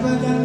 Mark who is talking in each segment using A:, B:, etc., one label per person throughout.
A: Thank you.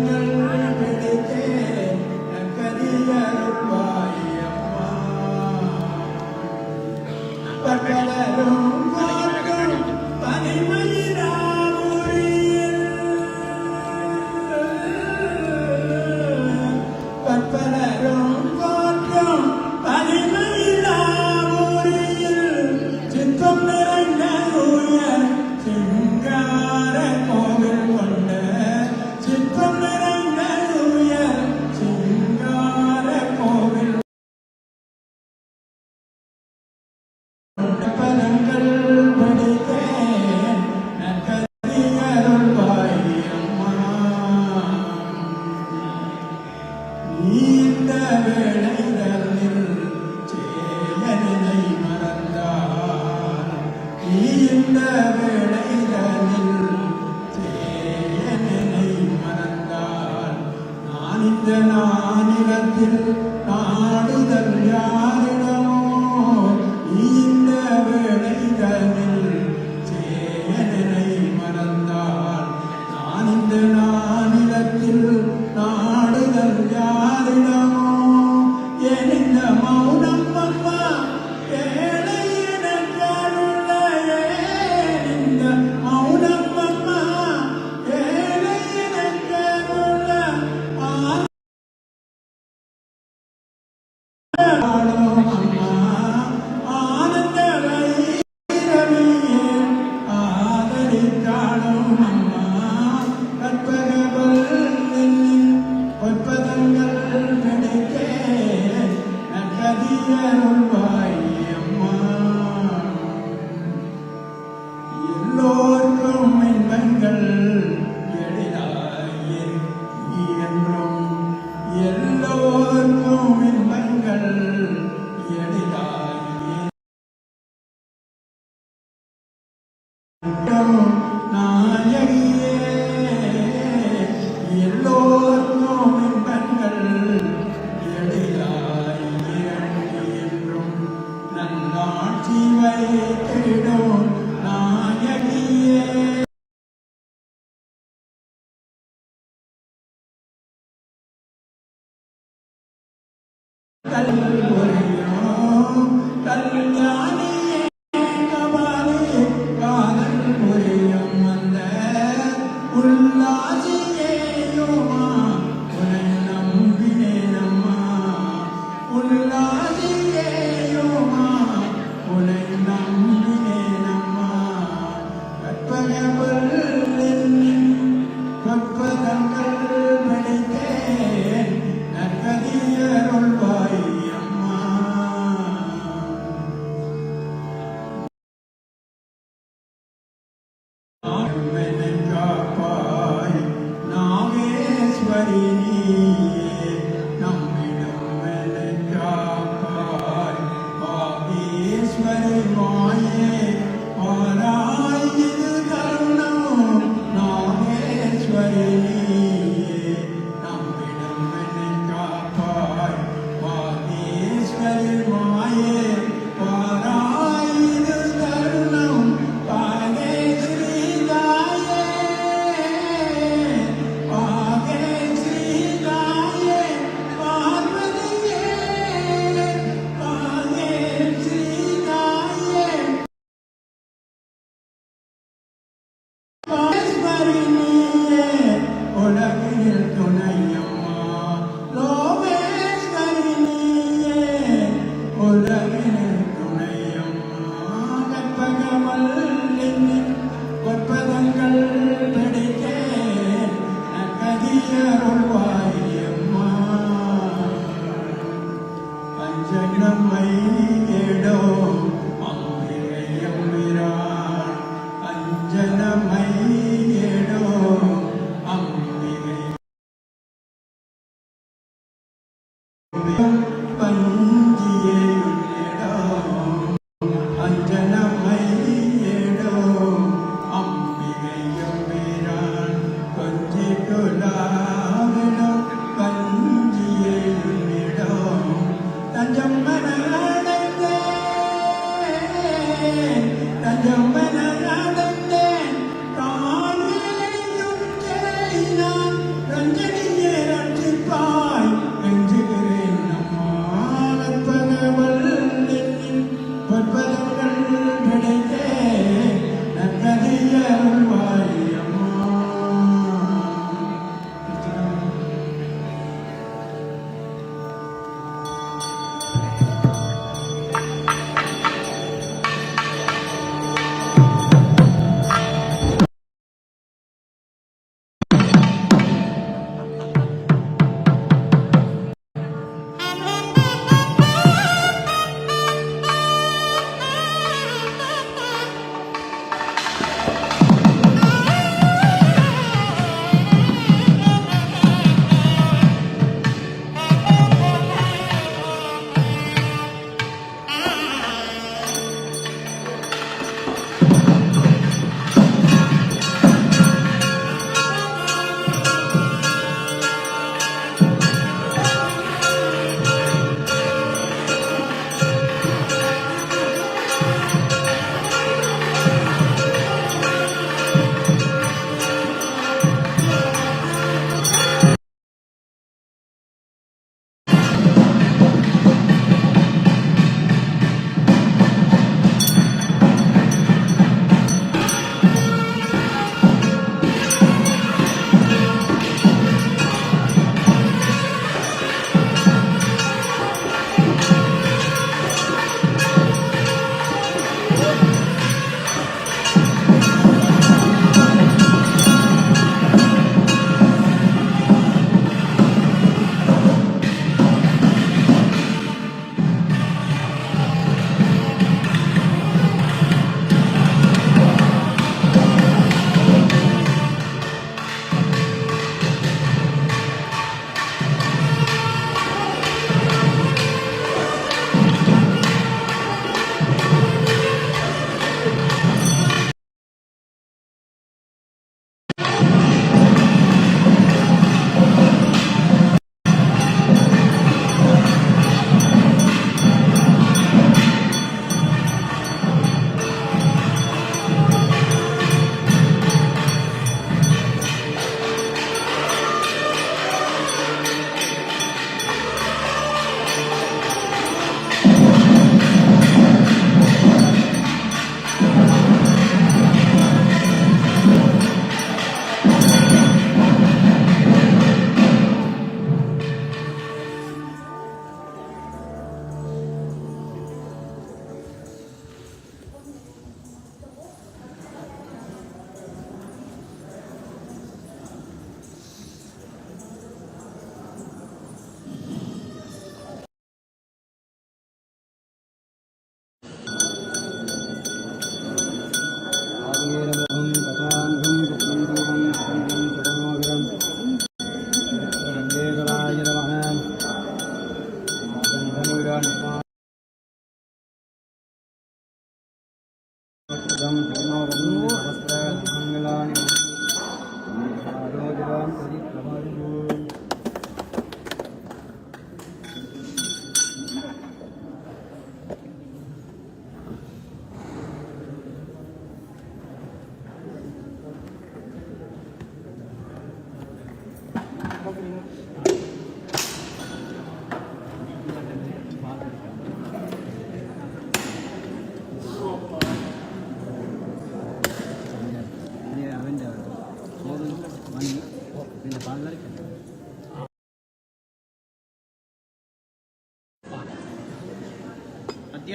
A: നിന്റെ നാനിലത്തിൽ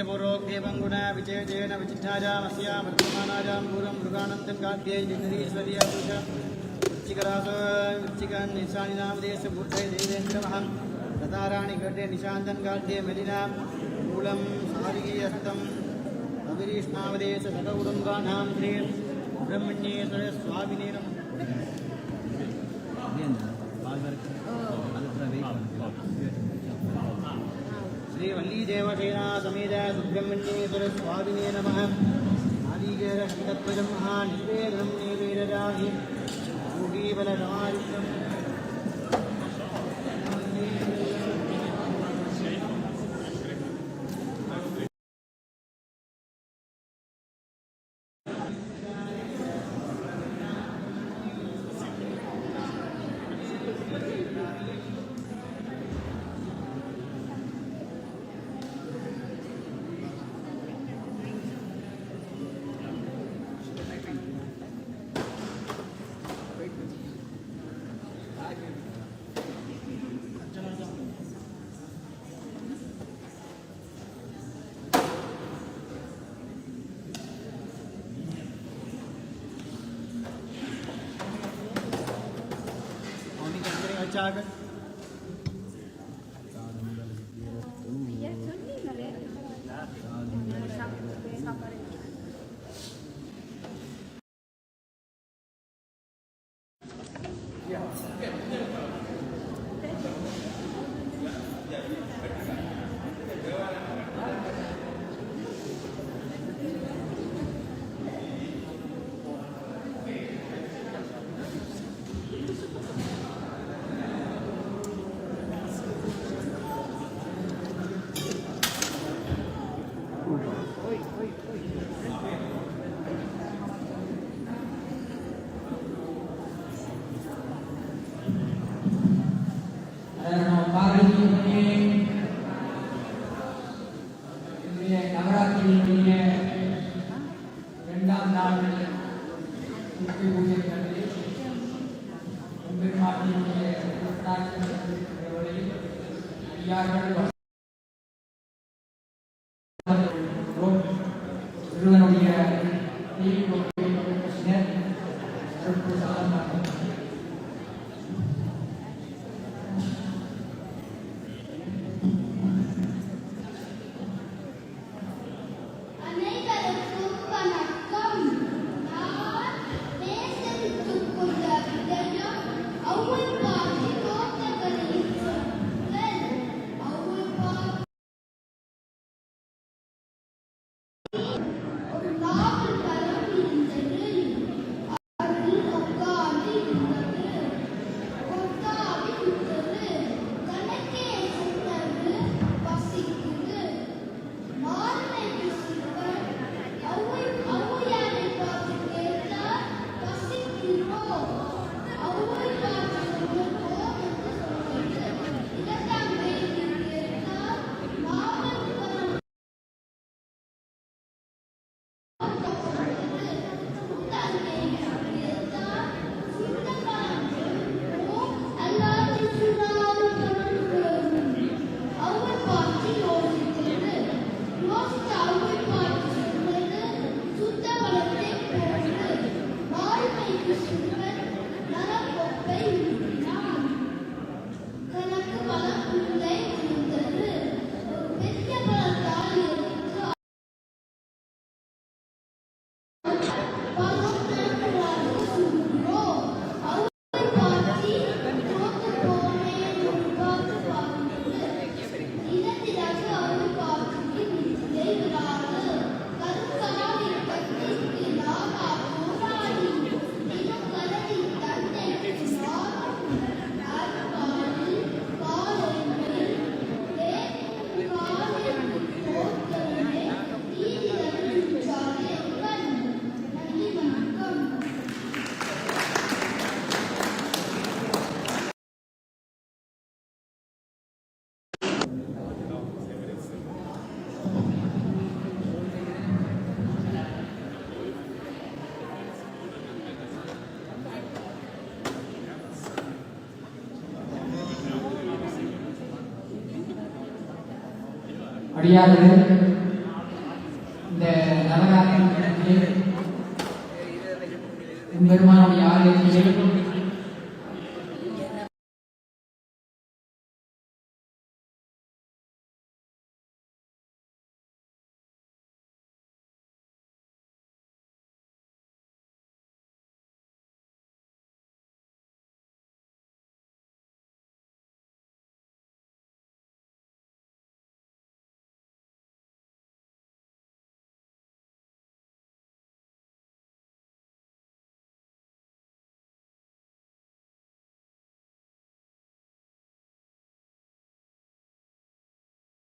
B: നിത്യപൂർവോക്തേവം ഗുണ വിജയജയന വിചിട്ടാരാമസ്യ വർത്തമാനാരാം പൂർവം മൃഗാനന്ദൻ കാദ്യൈ നിധരീശ്വര്യ പൂജ വൃശ്ചികരാസ വൃശ്ചികൻ നിശാനിനാമദേശ പൂർത്തൈ ദൈവേന്ദ്രമഹം രതാരാണി കേട്ടെ നിശാന്തൻ കാദ്യേ മലിന. മൂലം സാരികീയസ്തം അഭിരീഷ്ണാവദേശ സകൗടുംബാനാം ശ്രീ ബ്രഹ്മണ്യേശ്വര സ്വാമിനേ നമ श्रीवल्लीदेवसेना समेत सुब्रह्मण्येश्वर स्वामिने नमः नारीकेर शङ्कध्वजं महानिवेदनं निवेदयामि योगीबलसमायुक्तम् Chicago.
C: Thank you. முடியாதவர் இந்த நவராத்திரி பெருமானுடைய ஆலயத்திலே